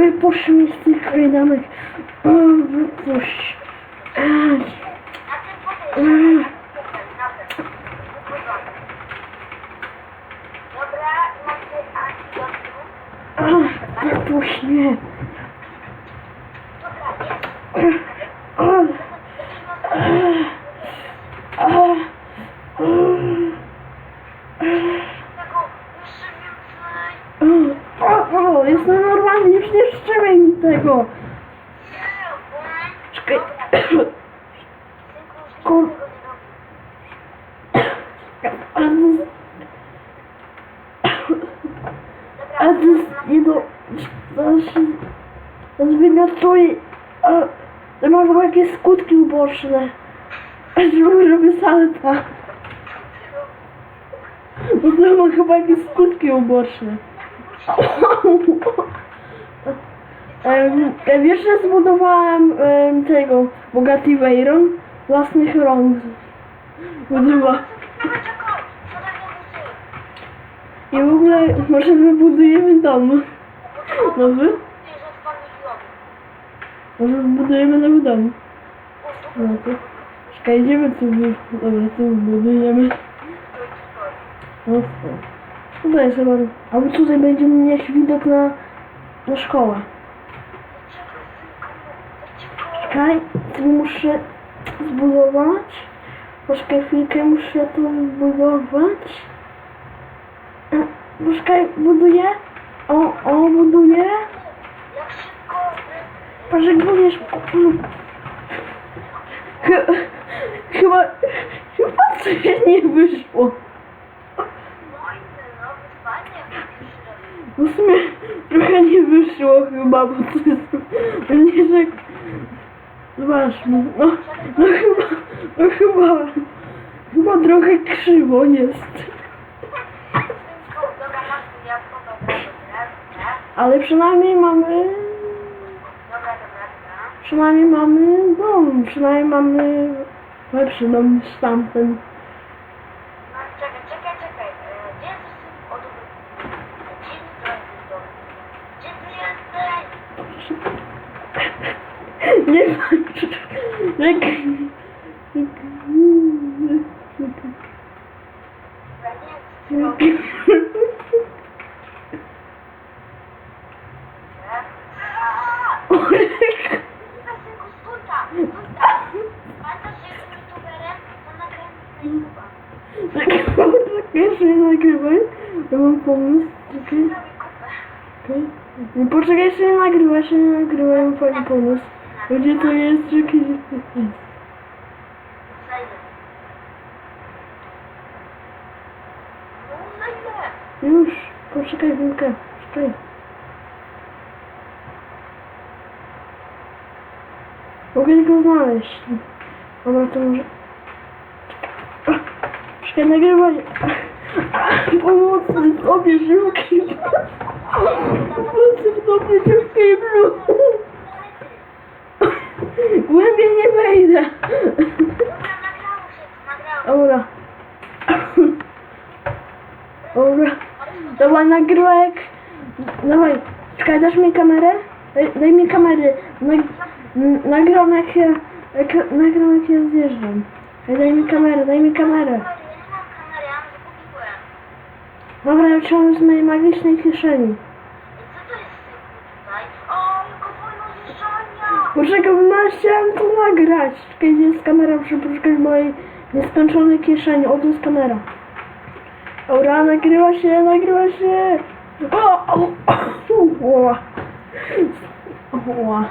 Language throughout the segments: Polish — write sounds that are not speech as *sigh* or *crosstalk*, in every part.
wypuść mnie z tych kajdanek. O, wypuść. Ej, Na tym podejrzewam. Na tym. Wychodzony. Dobra, macie antidotum. o, wypuść mnie. Dobra, jest. O, o, o, Tego jeszcze więcej. o, o, jestem normalny, już nie wstrzymaj mi tego. Czekaj. Kur-. Ale Dobra, ale to jest nie do... A, to ma chyba jakieś skutki uboczne. Robię salta. Bo to ma chyba jakieś skutki uboczne. E, wiesz, że zbudowałem em, tego Bogaty Veyron własnych rąk. Budowa. I w ogóle może wybudujemy dom nowy? Może wybudujemy nowy dom. No to. Czekaj, idziemy tu. Dobra, tu budujemy. No to. Tutaj jest chyba. Albo tutaj będziemy mieć widok na, na szkołę. Czekaj, tu muszę zbudować. Poczekaj chwilkę, muszę to zbudować. E, Poczekaj, buduję. O, o, buduję. Szybko... Patrz, jak budujesz. Chy- Chyba, chyba coś nie wyszło. W sumie trochę nie wyszło chyba, bo to jest mniejsze... Zobacz, no, no, no chyba, no chyba, chyba trochę krzywo jest. Ale przynajmniej mamy, przynajmniej mamy dom, przynajmniej mamy lepszy dom niż tamten. No, czekaj, czekaj, czekaj. E, Gdzie jesteś, synku? O, dobra. Gdzie ty to jest dom? Gdzie ty jesteś? Nie wiem, czy... Jak... Dobra, nie wiem, co ty robisz. Dobra. Słuchaj, Gdzie to jest? Jaki jest? Już, poczekaj chwilkę, czekaj. Mogę go znaleźć. Dobra, to może... Czekaj, nagrywaj. I. Głębiej nie wejdę. Dobra, nagrało się, nagrało. Dobra. Dobra. Dawaj nagrywaj. Dawaj. Czekaj, dasz mi kamerę? Daj, daj mi kamerę. Nag, n- nagram jak się... Jak, nagram jak się zjeżdżam. Daj, mi kamerę, daj mi kamerę. Kamery. Dobra, ja trzymam z mojej magicznej kieszeni. I co to jest synku tutaj? O, tylko wolno bo ja chciałem to nagrać. Gdzie jest kamera? Poszukać mojej nieskończonej kieszeni. O, jest kamera. Dobra, nagrywa się, nagrywa się. O, o, o, o.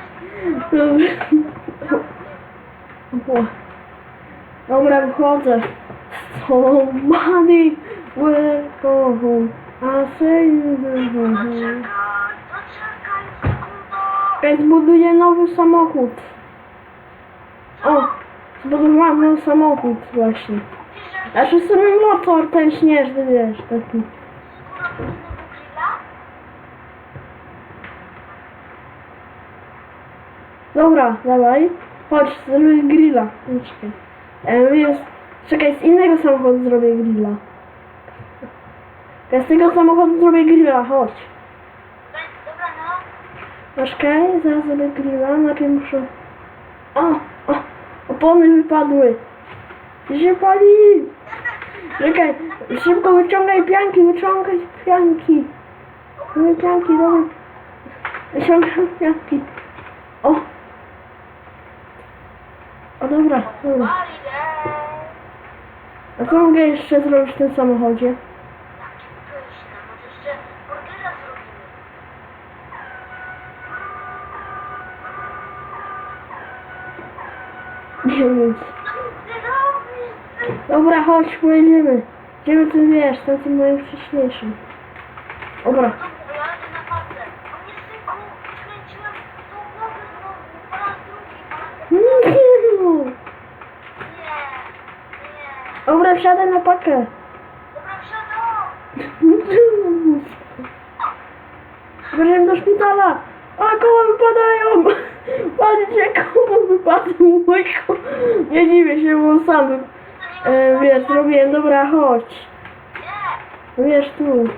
Dobra. Wychodzę. Somebody will go home. I say you. Ja zbuduję nowy samochód. O, zbudowałem nowy samochód właśnie. Znaczy sobie motor ten śnieżny, wiesz, taki. Dobra, dawaj. Chodź, zrobię grilla. No, Czekaj. E, jest... Czekaj, z innego samochodu zrobię grilla. Ja z tego samochodu zrobię grilla, chodź. Dobra, dobra, no. Czekaj, zaraz sobie grilla, muszę... O, o, opony wypadły. Się pali! Czekaj, szybko wyciągaj pianki, wyciągaj pianki. Wyciągaj pianki, dobra. Wyciągaj pianki. O! O dobra, dobra. A co mogę jeszcze zrobić w tym samochodzie? Robisz? Dobra, chodź, pojedziemy. Idziemy tu, wiesz, tam tym moim wcześniejszym. Dobra. Dobra, wsiadaj na pakę. Dobra, wsiadam. *laughs* Wróciłem do szpitala. A koła wypadają. Patrzcie, koło wypadł. Mój ko... Nie dziwię się, bo sam e, wiesz, zrobiłem. Dobra, chodź. Wiesz, tu.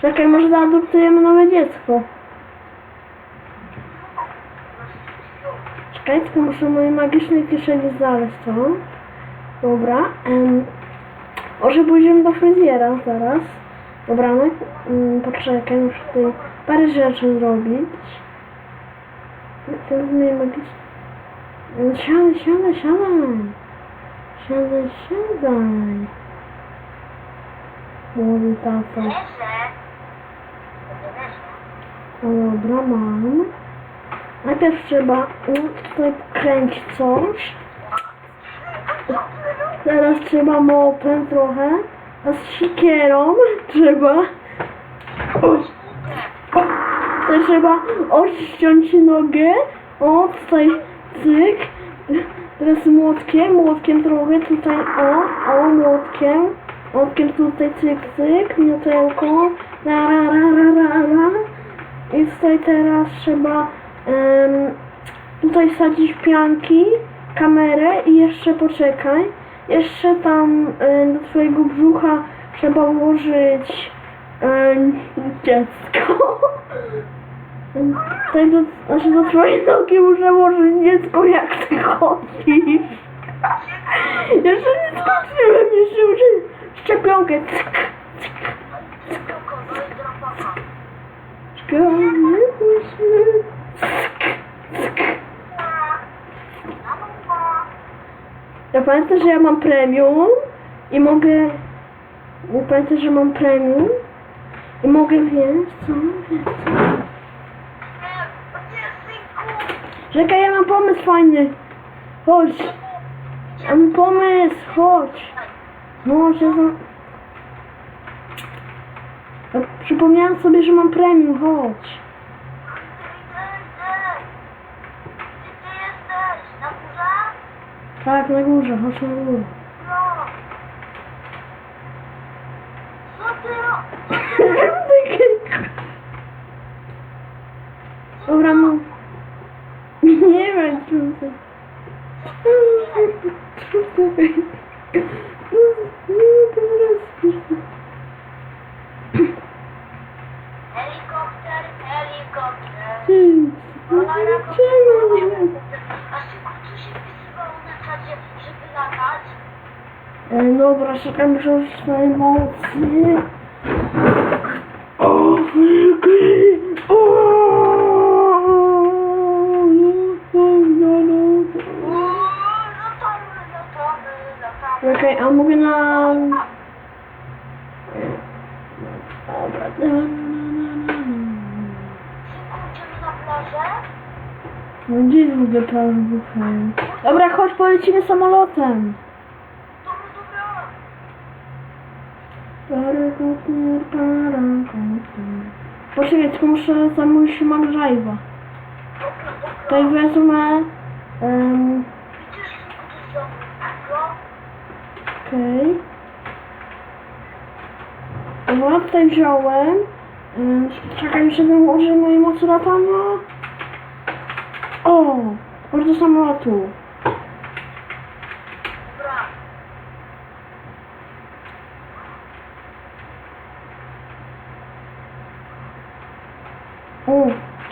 Czekaj, może zaadoptujemy nowe dziecko. Czekaj, tylko muszę mojej magicznej kieszeni znaleźć to. Dobra. em, może pójdziemy do fryzjera zaraz. Dobra, no, mm, poczekaj, muszę tutaj parę rzeczy zrobić. To jest moje magiczne... Mm, Siadaj, siadaj, siadaj. Siadaj, siadaj. Mówi tata. No dobra, mam. Najpierw trzeba tutaj kręcić coś. Teraz trzeba mopem trochę. A z sikierą trzeba. To trzeba odciąć nogę. O, tutaj cyk. Teraz młotkiem, młotkiem trochę tutaj, o, o, młotkiem. Młotkiem tutaj cyk, cyk, miotełką. Ra, ra, ra, ra, ra, ra. I tutaj teraz trzeba em, tutaj sadzić pianki, kamerę i jeszcze poczekaj. Jeszcze tam em, do twojego brzucha trzeba włożyć em, dziecko. Tutaj do, znaczy do twojej nogi muszę włożyć dziecko jak ty chodzisz. Jeszcze nie skończyłem, jeszcze muszę szczepionkę. Cyk, cyk. Tylko, no i drapaka. Czekamy, musimy. Ja pamiętam, że ja mam premium i mogę... Ja pamiętam, że mam premium i mogę, wiesz co, wiesz co. Czekaj, ja mam pomysł fajny. Chodź, ja mam pomysł, chodź. Się za... Ja przypomniałem sobie, że mam premium, chodź. Gdzie ty jesteś? Na górze? Tak, na górze, chodź na górę. No. Co ty ro... Dobra, no. Nie wiem, czy to... Helikopter, helikopter. Czemu? A synku, co się wpisywało na czacie, żeby latać? E, Dobra, użyć na emocje. O! O! Okej, a mogę na... Dobra, na, na, na, na, na. No gdzie jest w ogóle prawo wybuchają? Dobra, chodź, polecimy samolotem. Dobra, dobra. Parakoputer, parakoputer. Poczekaj, tylko muszę zamówić. Dobra, dobra. Tutaj wezmę... Um? Okej. Dobra, tutaj wziąłem. Um, czekaj, jeszcze wyłożę moje mocy latania. O! Może do samolotu. Dobra. O,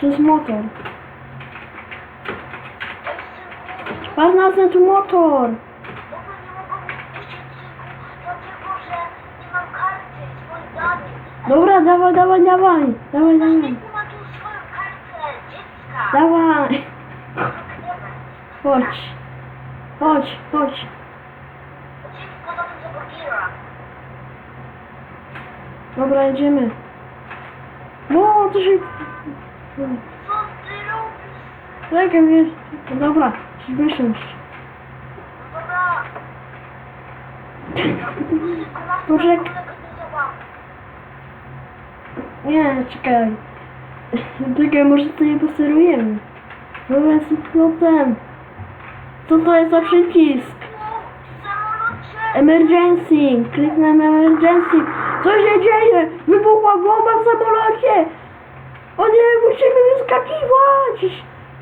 to jest motor. Ej, synku, nie Patrz na ten tu motor. Dobra, nie mogę puścić synku, dlatego że nie mam karty swoich danych. Dobra, dawaj, dawaj, dawaj. Dawaj, dawaj. Dawaj. Chodź. Chodź, chodź. Dobra, jedziemy. No, to się... Co ty robisz? Czekaj, wiesz. Dobra, się wysiąść. No dobra. Legalizować. Nie, czekaj. Czekaj, może to nie posterujemy. Dobra, z pilotem. Co to jest za przycisk? Emergency! Kliknę na emergency. Co się dzieje? Wybuchła bomba w samolocie! O nie, musimy wyskakiwać!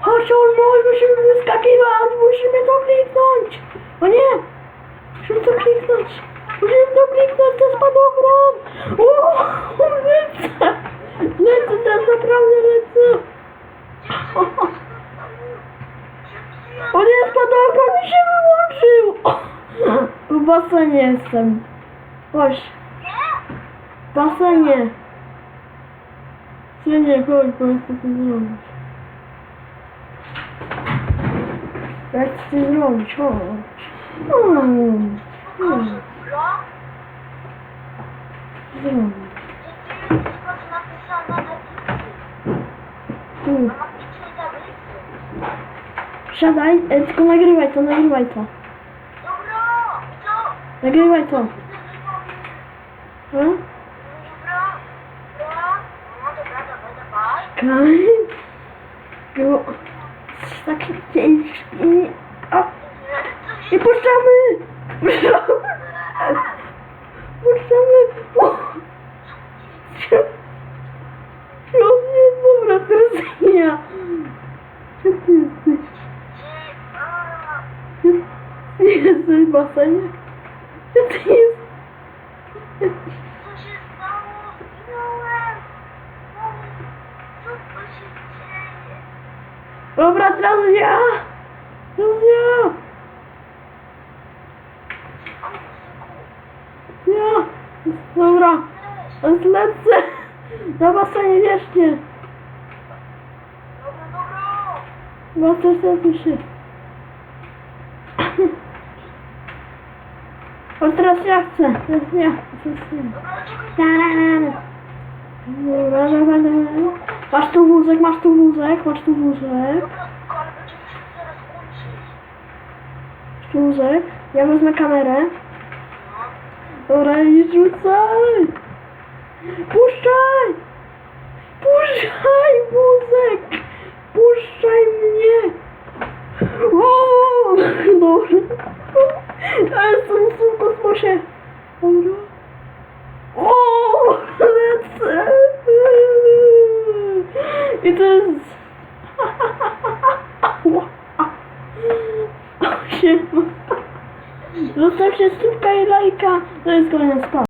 Chodź, Olmoj, musimy wyskakiwać! Musimy to kliknąć! O nie! Musimy to kliknąć! Musimy to kliknąć, to spadochron! O, lecę! Lecę, teraz naprawdę lecę! O nie, spadochron mi się wyłączył! W basenie jestem. Chodź, w basenie. Synie, chodź, bo chcę coś zrobić. Ja chcę coś zrobić, chodź. Hmm, Proszę, bro. zrobić. Gdzie jest to napisane na tablicy? Tu, Na magicznej tablicy. siadaj, e, tylko nagrywaj to, nagrywaj to. Dobra, co? Nagrywaj to. Hmm? Dobra, dobra. No dobra, dawaj, dawaj. Kaj. Było takie ciężkie. A, Co i puszczamy! Puszczamy! Puszczamy! O! O nie, dobra, teraz ja. Gdzie ty jesteś? A, Gdzie ty jesteś w basenie? Gdzie ty jesteś? Co się stało? Zginąłem. Mamo, Co to się dzieje? Dobra, teraz ja! Teraz ja! Ja! Dobra, teraz lecę! Na basenie wierzcie! Dobra, dobra. Basen setuj się. Teraz ja chcę. Teraz ja. Teraz ja. Dobra, czekaj. Dobra, dobra, dobra. Masz tu wózek, masz tu wózek, masz tu wózek. Ale. Masz tu wózek. Ja wezmę kamerę. Dobra, i rzucaj! Puszczaj! Puszczaj wózek! Puszczaj mnie! O! Dobra. Ja jestem w kosmosie. Dobra. O! Lecę! I to jest... *laughs* Zostawcie stópka i lajka. To jest kolejna sprawa.